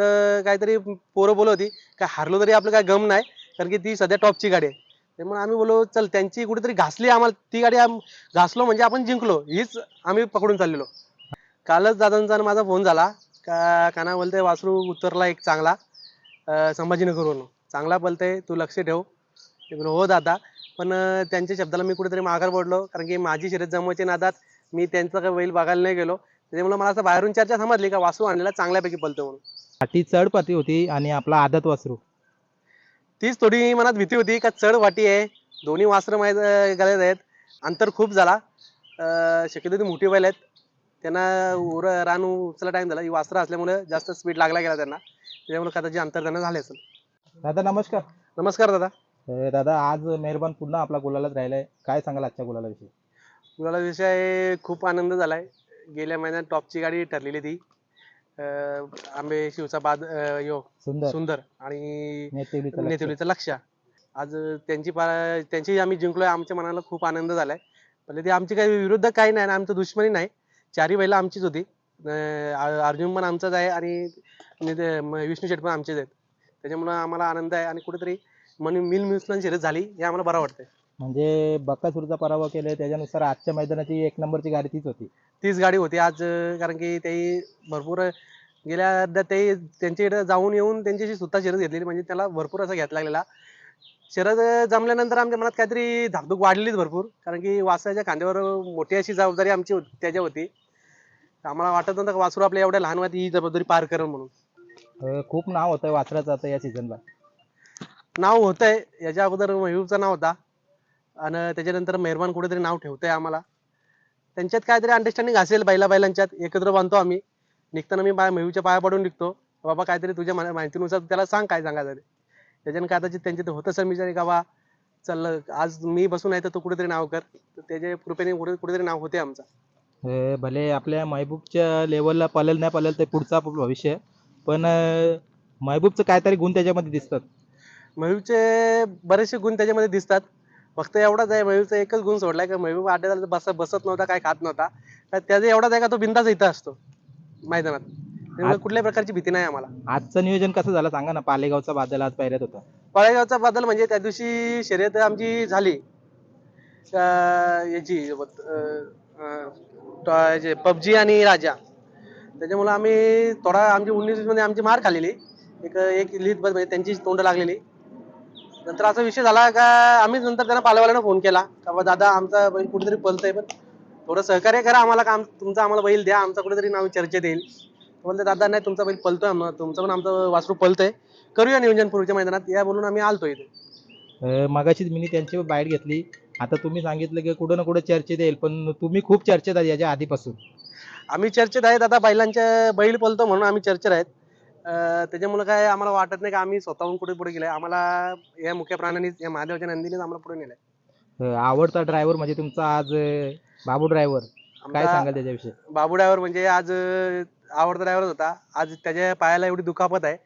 तर काहीतरी पोरं बोलत होती काय हारलो तरी आपलं काय गम नाही कारण की ती सध्या टॉपची गाडी आहे. त्यामुळे आम्ही बोलो चल त्यांची कुठेतरी घासली आम्हाला ती गाडी आम- घासलो म्हणजे आपण जिंकलो हीच आम्ही पकडून चाललेलो. कालच दादांचा आणि माझा फोन झाला का काना बोलते वासरू उतरला एक चांगला अं, संभाजीनगरवरून चांगला बोलते तू लक्ष ठेव. मी हो दादा. पण अं, त्यांच्या शब्दाला मी कुठेतरी माघार पडलो कारण की माझी शर्यत जमवायची नादात मी त्यांचा काही बैल बघायला नाही गेलो. त्याच्यामुळे मला असं बाहेरून चर्चा समजली का वासू आणलेला चांगल्यापैकी पलतो म्हणून. पाठी चढ पाती होती आणि आपला आदत वासरू. तीच थोडी मनात भीती होती का चढ वाटी आहे दोन्ही वासरं माहीत आहेत अंतर खूप झाला. अं, शक्यतो ती मोठी बैल आहेत. त्यांना उर रान उचला टाइम झाला. ही वासरं असल्यामुळे जास्त स्पीड लागला गेला त्यांना. त्याच्यामुळे कदाचित अंतर त्यांना झाले असेल. दादा नमस्कार. नमस्कार दादा. अं, दादा आज मेहरबान पुन्हा आपला गुलालाच राहिलाय. काय सांगाल आजच्या गुलाला विषयी मुलाला विषय खूप आनंद झालाय. गेल्या महिन्यात टॉपची गाडी ठरलेली ती आंबे शिवचा बाद अं, यो सुंदर. सुंदर आणि लक्ष. नेतुलीचं लक्ष. आज त्यांची पा- त्यांची आम्ही जिंकलोय आमच्या मनाला खूप आनंद झालाय. पण ते आमची काही विरुद्ध काही नाही आणि आमचं दुश्मनी नाही. चारी बैला आमचीच होती. अं, अ- अर्जुन पण आमचाच आहे आणि आणि ते म- विष्णू शेट पण आमचेच आहेत. त्याच्यामुळे आम्हाला आनंद आहे आणि कुठेतरी मन मिल मिसळून शर्यत झाली हे आम्हाला बरं वाटतंय. म्हणजे बक्कासूरचा पराभव केलाय त्याच्यानुसार आजच्या मैदानाची एक नंबरची गाडी तीच होती. तीच गाडी होती. आज अं, कारण की ते भरपूर गेल्या अड्ड्यात ते त्यांच्याकडे जाऊन येऊन त्यांच्याशी सुद्धा शर्यत घेतलेली. म्हणजे त्याला भरपूर असा घ्यायला लागलेला अं, जमल्यानंतर आमच्या मनात काहीतरी धाकधूक वाढलीच भरपूर. कारण की वासराच्या खांद्यावर मोठी अशी जबाबदारी आमची होती त्याच्या होती. आम्हाला वाटत नव्हतं का वासरू आपल्या एवढ्या लहान वयात ही जबाबदारी पार करेल म्हणून. खूप नाव होतं वासराचं आता या सीझनला नाव होतंय. याच्या अगोदर महबूबचं नाव होता. आणि त्याच्यानंतर मेहरबान कुठेतरी नाव ठेवतंय आम्हाला. त्यांच्यात काहीतरी अंडरस्टँडिंग असेल बैला बैलांच्यात एकत्र बांधतो आम्ही. निघताना मी बाय महबूबच्या पाया पडून निघतो. बाबा काहीतरी तुझ्या मा- माहितीनुसार त्याला सांग काय सांगायचं ते. त्याच्यानं कदाचित त्यांच्या ते होतं सर विचार का बा चल आज मी बसून आहे तर तू कुठेतरी नाव कर. तर त्याच्या कृपेने कुठे कुठेतरी नाव होते आमचं. अं, भले आपल्या महबूबच्या लेवलला पळेल नाही पळेल ते पुढचा भविष्य आहे. पण अं, महबूबचं काहीतरी गुण त्याच्यामध्ये दिसतात. महबूबचे बरेचसे गुण त्याच्यामध्ये दिसतात. फक्त एवढाच आहे महबूबचा एकच गुण सोडलाय का महबूब अड्ड्याला बस बसत नव्हता काय खात नव्हता. तर त्याचा एवढाच आहे का तो बिंदाच इथं असतो. मैदानात. त्यामुळे आज- कुठल्याही प्रकारची भीती नाही आम्हाला. आजचं नियोजन कसं झालं सांगा ना पालेगावचा बादल आज पायऱ्यात होता. पळेगावचा बदल म्हणजे त्या दिवशी शर्यत आमची झाली. अं, याची पबजी आणि राजा. त्याच्यामुळे आम्ही थोडा आमची उन्नीसमध्ये आमची मार खाल्लेली. एक एक लीड म्हणजे त्यांची तोंड लागलेली. नंतर असा विषय झाला का आम्ही नंतर त्यांना पालवाल्यांना फोन केला. का बा दादा आमचा बैल कुठेतरी पलतय पण थोडं सहकार्य करा आम्हाला काम तुमचा आम्हाला बैल द्या आमचा कुठेतरी नाव चर्चेत येईल. बोलते दादा नाही तुमचा बैल पलतोय आम्हाला तुमचं पण आमचं वासरू पलतंय करूया नियोजन पूर्वीच्या मैदानात. या बोलून आम्ही आलतो इथे. अं, मगाशीच मी त्यांची बाईट घेतली. आता तुम्ही सांगितलं की कुठं ना कुठं चर्चेत येईल पण तुम्ही खूप चर्चेत आहात याच्या आधीपासून. आम्ही चर्चेत आहेत आता बैलांच्या बैल पलतो म्हणून आम्ही चर्चेत आहेत. अं, त्याच्यामुळे काय आम्हाला वाटत नाही का आम्ही स्वतःहून कुठे पुढे गेलोय. आम्हाला या मुख्य प्राण्यांनीच या महादेवाच्या नंदीनेच आम्हाला पुढे नेलंय. अं, आवडता ड्रायव्हर म्हणजे तुमचा आज अं, बाबू ड्रायव्हर काय आमचा सांगाल त्याच्याविषयी? बाबू ड्रायव्हर म्हणजे आज अं, आवडता ड्रायव्हर होता. आज त्याच्या पायाला एवढी दुखापत आहे.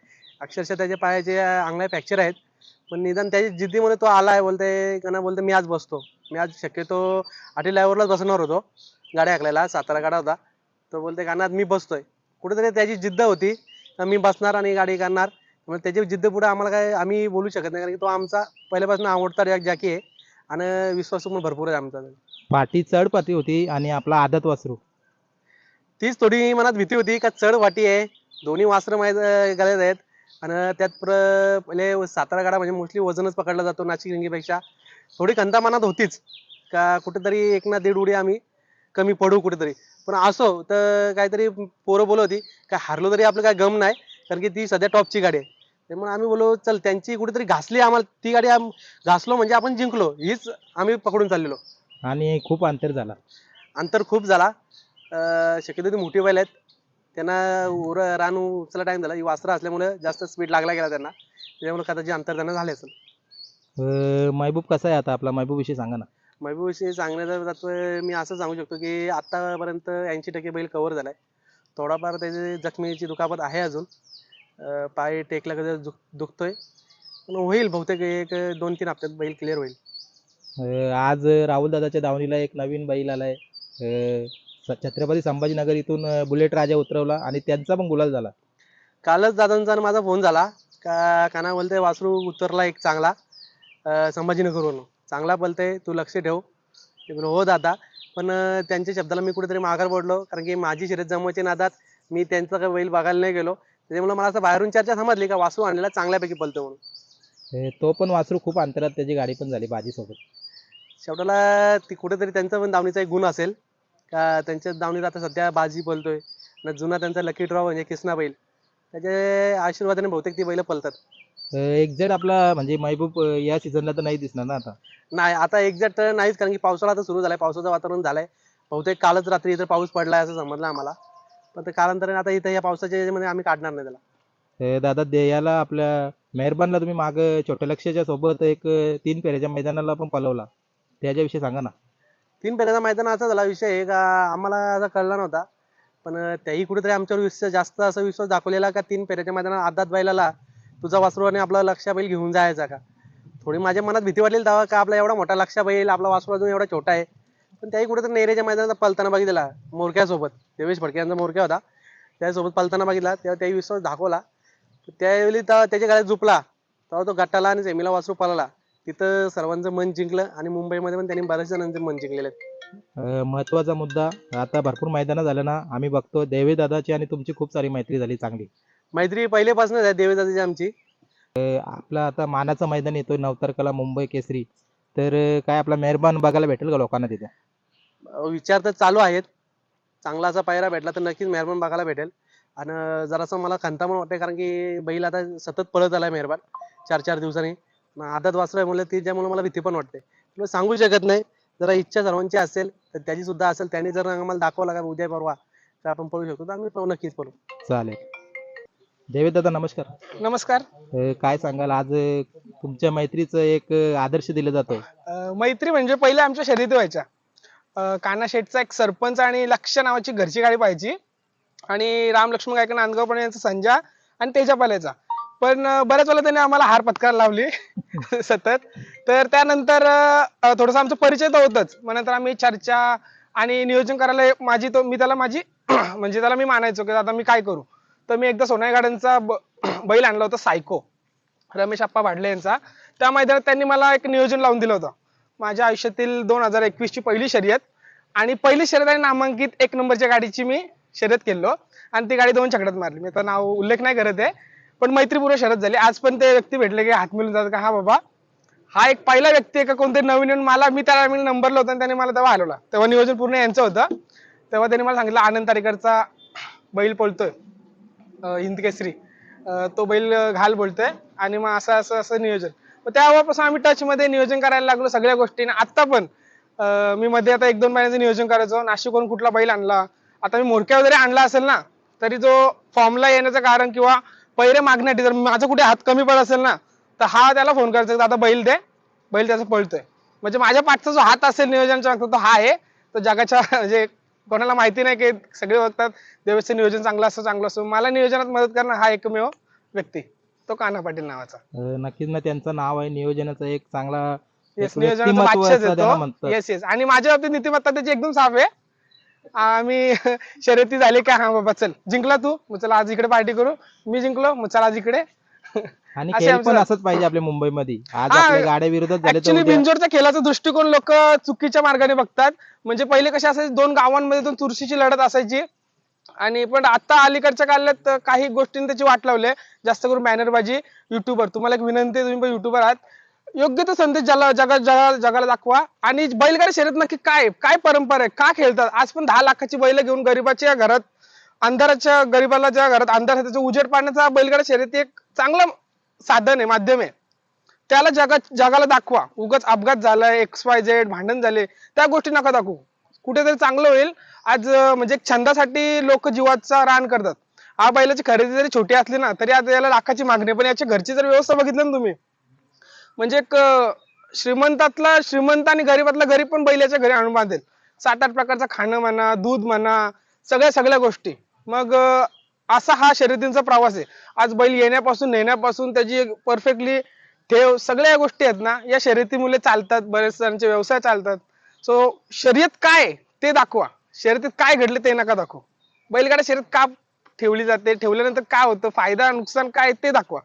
अक्षरशः त्याच्या पायाचे अंगल्या फ्रॅक्चर आहेत. पण निदान त्याच्या जिद्दीमुळे तो आलाय बोलते का ना बोलते मी आज बसतो. मी आज शक्यतो आठी ड्रायव्हरलाच बसणार होतो. गाडी हाकलायला. सातारा गाडा होता. तो बोलते का ना आज मी बसतोय. कुठेतरी त्याची जिद्द होती. का मी बसणार आणि गाडी करणार? त्याची जिद्द पुढे आम्हाला काय आम्ही बोलू शकत नाही. कारण की तो आमचा पहिल्यापासून आवडता जॅकी आहे. आणि विश्वासू पण भरपूर आहे आमचा. पाठी चढ पाती होती आणि आपला आदत वासरू. तीच थोडी मनात भीती होती का चढ वाटी आहे. दोन्ही वासरं माहीत गरज आहेत. आणि त्यात प्र- पहिले सातारा गाडा म्हणजे मोस्टली वजनच पकडला जातो नाशिक रिंगीपेक्षा थोडी खंता मनात होतीच. का कुठेतरी एक ना दीड उडी आम्ही कमी पडू कुठेतरी. पण असो तर काहीतरी पोरं बोलत होती का हारलो तरी आपलं काय गम नाही. कारण की ती सध्या टॉपची गाडी आहे. त्यामुळे आम्ही बोलो चल त्यांची कुठेतरी घासली आम्हाला. ती गाडी घासलो म्हणजे आपण जिंकलो. हीच आम्ही पकडून चाललेलो. आणि खूप अंतर झाला. अंतर खूप झाला. अं, शक्यतो ती मोठी बैल आहेत. त्यांना उर रान उचला टाइम झाला. ही वासरं असल्यामुळे जास्त स्पीड लागला गेला त्यांना. त्याच्यामुळे कदाचित अंतर त्यांना झाले असेल. अं, महबूब कसा आहे आता आपला? महबूब विषयी सांगा ना. महबूबविषयी सांगण्याचं तत्व मी असं सांगू शकतो की आतापर्यंत ऐंशी टक्के बैल कव्हर झालाय. थोडाफार त्याची जखमेची दुखापत आहे अजून. अं, पाय टेकला कधी दुख दुखतोय. पण होईल बहुतेक एक दोन तीन हप्त्यात बैल क्लिअर होईल. अं, आज राहुल दादाच्या दावणीला एक नवीन बैल आलाय. अं, स- छत्रपती संभाजीनगर इथून अं, बुलेट राजा उतरवला आणि त्यांचा पण गुलाल झाला. कालच दादांचा आणि माझा फोन झाला. का काना बोलते वासरू उतरला एक चांगला. अं, संभाजीनगरवरून. चांगला बोलते तू लक्ष ठेव. मी बोललो हो दादा. पण अं, त्यांच्या शब्दाला मी कुठेतरी माघार पडलो. कारण की माझी शर्यत जमवायची नादात मी त्यांचा काही बैल बघायला नाही गेलो. त्याच्यामुळे मला असं बाहेरून चर्चा समजली का वासरू आणलेला चांगल्यापैकी पलतो म्हणून. तो पण वासरू खूप अंतरात त्याची गाडी पण झाली बाजीसोबत. शेवटाला ती कुठेतरी त्यांचा पण दावणीचा एक गुण असेल. का त्यांच्या दावणीला आता सध्या बाजी पलतोय. न जुना त्यांचा लकी ड्रॉ म्हणजे किसना बैल. त्याच्या आशीर्वादाने बहुतेक ती बैल पलतात. एक्झॅक्ट आपला म्हणजे महबूब अं, या सीझनला तर नाही दिसणार ना आता? नाही आता एक्झॅक्ट नाहीच कारण की पावसाळा आता सुरू झालाय. पावसाचं वातावरण झालंय. बहुतेक कालच रात्री इथं पाऊस पडलाय असं समजलं आम्हाला. पण ते कालांतराने आता इथं या पावसाच्या याच्यामध्ये आम्ही काढणार नाही त्याला. दादा दे याला आपल्या मेहरबानला तुम्ही माग छोट्या लक्षच्या सोबत एक अं, तीन फेऱ्याच्या मैदानाला पण पलवला. त्याच्याविषयी सांगा ना. तीन पेऱ्याचा मैदान असा झाला विषय आहे का आम्हाला असा कळला नव्हता. पण त्याही कुठेतरी आमच्यावर विश्वास जास्त असा विश्वास दाखवलेला का तीन पेऱ्याच्या मैदानात आदात बैलाला तुझा वासरू आणि आपला लक्ष बैल घेऊन जायचा का? थोडी माझ्या मनात भीती वाटलेली तेव्हा का आपला एवढा मोठा लक्ष बैल आपला वासरू अजून एवढा छोटा आहे. पण त्याही कुठेतरी नेरेच्या मैदानात पलताना बघितला मोरक्यासोबत. देवेश फडके यांचा मोरक्या होता. त्यासोबत पलताना बघितला तेव्हा त्याही विश्वास दाखवला. त्यावेळी त्याच्या गाड्यात झुपला. तेव्हा तो गट्टाला आणि सेमीला वासरू पळाला. तिथं सर्वांचं मन जिंकलं आणि मुंबईमध्ये पण त्यांनी बऱ्याच जणांचे मन जिंकलेले महत्त्वाचा मुद्दा आता भरपूर मैदानं झालं ना आम्ही बघतो देवी दादाची आणि तुमची खूप सारी मैत्री झाली चांगली. मैत्री पहिलेपासूनच आहे देवेदाची आमची. आपला आता मानाचं मैदान येतोय नवतारकला मुंबई केसरी. तर अं, काय आपला मेहरबान बघायला भेटेल का लोकांना तिथे? अं, विचार तर चालू आहेत. चांगला असा पायरा भेटला तर नक्कीच मेहरबान बघायला भेटेल. आणि जरासं मला खंता पण वाटते कारण की बैल आता सतत पळत आलाय मेहरबान चार चार दिवसांनी. आदत म्हणलं ती त्यामुळे मला भीती पण वाटते. तुला सांगू शकत नाही. जरा इच्छा सर्वांची असेल तर त्याची सुद्धा असेल त्याने जर आम्हाला दाखवला का उद्या परवा तर आपण पळू शकतो. तर आम्ही पळू- नक्कीच पळू. चालेल. देवी दादा नमस्कार. नमस्कार. अं, काय सांगाल? आज अं, तुमच्या मैत्रीचं एक अं, आदर्श दिला जातोय. अं, मैत्री म्हणजे पहिले आमच्या शर्यती व्हायच्या. अं, कान्हा शेठचा एक सरपंच आणि लक्ष नावाची घरची गाडी पाहायची. आणि राम लक्ष्मण गायकवाड नांदगाव पण यांचा संजा आणि तेजा पाल्याचा पण बऱ्याच वेळा त्याने आम्हाला हार पत्कार लावली. सतत. तर त्यानंतर थोडंसं आमचा परिचय तर होतच. मग नंतर आम्ही चर्चा आणि नियोजन करायला माझी तो मी त्याला माझी म्हणजे त्याला मी मानायचो की आता मी काय करू? तर मी एकदा सोनाई गार्डनचा बैल आणला होता सायको रमेश आप्पा भाडले यांचा. त्या मैदानात त्यांनी मला एक नियोजन लावून दिलं होतं. माझ्या आयुष्यातील दोन हजार एकवीस ची पहिली शर्यत आणि पहिली शर्यत आणि नामांकित एक नंबरच्या गाडीची मी शर्यत केलो आणि ती गाडी दोन छकड्यात मारली. मी आता नाव उल्लेख नाही करत आहे. पण मैत्रीपूर्व शरद झाली. आज पण ते व्यक्ती भेटले की हात मिळून जातात का? हा बाबा. हा एक पहिला व्यक्ती आहे का कोणतरी नवीन येऊन मला मी त्याला मी नंबरला होता आणि त्याने मला तेव्हा हलवला. तेव्हा नियोजन पूर्ण यांचं होतं. तेव्हा त्याने मला सांगितलं आनंद तारेकरचा बैल बोलतोय हिंद केसरी. तो बैल घाल बोलतोय आणि मग असं असं असं नियोजन. मग तेव्हापासून आम्ही टचमध्ये नियोजन करायला लागलो सगळ्या गोष्टी आत्ता पण मी मध्ये आता एक दोन महिन्याचं नियोजन करायचो. नाशिकवरून कुठला बैल आणला? आता मी मोरक्या वगैरे आणला असेल ना तरी जो फॉर्मला येण्याचं कारण किंवा पैरे मागण्यासाठी जर माझा कुठे हात कमी पडत असेल ना तर हा त्याला फोन करायचा दादा बैल दे. बैल त्याचा पळतोय. म्हणजे माझ्या पाठचा जो हात असेल नियोजनच्या मागचा तो हा आहे. तो जगाच्या म्हणजे कोणाला माहिती नाही की सगळे बघतात देवेचं नियोजन चांगलं असतं चांगलं असतं मला नियोजनात मदत करणं हा एकमेव व्यक्ती. तो कान्हा पाटील नावाचा. नक्कीच ना त्यांचं नाव आहे. नियोजनाचं एक चांगला येस नियोजनाचा येस येस आणि माझ्या बाबतीत नीतिमत्ता त्याची एकदम साफ आहे. आम्ही शर्यती झाली का? हा बाबा चल. जिंकला तू? मग चला आज इकडे पार्टी करू. मी जिंकलो मग चला आज इकडे. आणि असे खेळ आमचं- पण असंच पाहिजे आपल्या मुंबईमध्ये. आज हा, आपल्या गाड्या विरोधात झाले तर ऍक्च्युली उद्या- बिंजोरच्या खेळाचा दृष्टिकोन लोक चुकीच्या मार्गाने बघतात. म्हणजे पहिले कसे असायचे दोन गावांमध्ये दोन चुरशीची लढत असायची. आणि पण आता अलीकडच्या काळात काही गोष्टींनी त्याची वाट लावली आहे. जास्त करून बॅनरबाजी युट्यूबर तुम्हाला एक विनंती आहे तुम्ही पण युट्यूबर आहात. योग्य तो संदेश जगा जगा जगा- जगाला दाखवा. आणि बैलगाडी शर्यत नक्की काय? काय परंपरा आहे? का खेळतात? आज पण दहा लाखाची बैल घेऊन गरीबाच्या घरात अंधाराच्या गरीबाला ज्या घरात अंधार आहे त्याचा उजेड पाडण्याचा बैलगाडी शर्यत एक चांगलं साधन आहे माध्यम आहे. त्याला जगा जगाला दाखवा. उगाच अपघात झालाय एक्स वाय झेड भांडण झाले. त्या गोष्टी नका दाखवू. कुठेतरी चांगलं होईल. आज म्हणजे छंदासाठी लोक जीवाचा रान करतात. हा बैलाची खरेदी जरी छोटी असली ना तरी आज याला लाखाची मागणी पण याची घरची जर व्यवस्था बघितली ना तुम्ही म्हणजे एक श्रीमंतातला श्रीमंत आणि गरीबातला गरीब पण बैलाच्या घरी आणून बांधेल. सात आठ प्रकारचं खाणं म्हणा दूध म्हणा सगळ्या सगळ्या गोष्टी. मग असा हा शर्यतींचा प्रवास आहे. आज बैल येण्यापासून नेण्यापासून त्याची परफेक्टली ठेव सगळ्या गोष्टी आहेत ना या शर्यतीमुळे चालतात बरेच जणांचे व्यवसाय चालतात. सो शर्यत काय ते दाखवा. शर्यतीत काय घडले ते नका दाखवा. बैलगाड्या शर्यत का ठेवली जाते? ठेवल्यानंतर काय होतं? फायदा नुकसान काय ते दाखवा.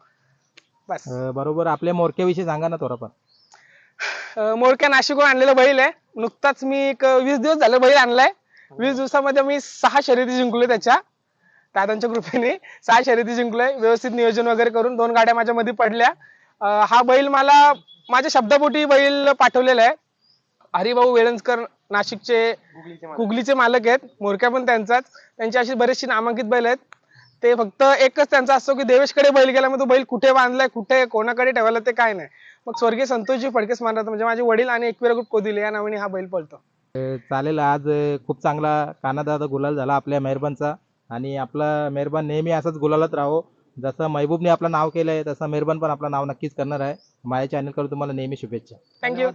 बस. अं, बरोबर आपल्या मोरक्याविषयी सांगा ना थोडंफार अं, मोरक्या नाशिकहून आणलेला बैल आहे. नुकताच मी एक वीस दिवस झाले बैल आणलाय. वीस दिवसामध्ये मी सहा शर्यती जिंकलोय त्याच्या दादांच्या कृपेने. सहा शर्यती जिंकलोय व्यवस्थित नियोजन वगैरे करून दोन गाड्या माझ्या मध्ये पडल्या. अं, हा बैल मला माझ्या शब्दापोटी बैल पाठवलेला आहे. हरिभाऊ वेळंजकर नाशिकचे कुगलीचे मालक. आहेत. मोरक्या पण त्यांचाच. त्यांची अशी बरीचशी नामांकित बैल आहेत. ते फक्त एकच त्यांचा असतो की देवेशकडे बैल गेला मग तो बैल कुठे बांधलाय कुठे कोणाकडे ठेवायला ते काय नाही. मग स्वर्गीय संतोषजी फडके स्मारक म्हणजे माझे वडील आणि एकविरा ग्रुप कोदिले या नावाने हा बैल पळतो. चालेल आज खूप चांगला कानादादा गुलाल झाला आपल्या मेहरबानचा. आणि आपला मेहरबान नेहमी असंच गुलालात राहो. जसं महबूबने आपलं नाव केलंय तसं मेहरबान पण आपलं नाव नक्कीच करणार आहे. माझ्या चॅनलकडून तुम्हाला नेहमी शुभेच्छा. थँक्यू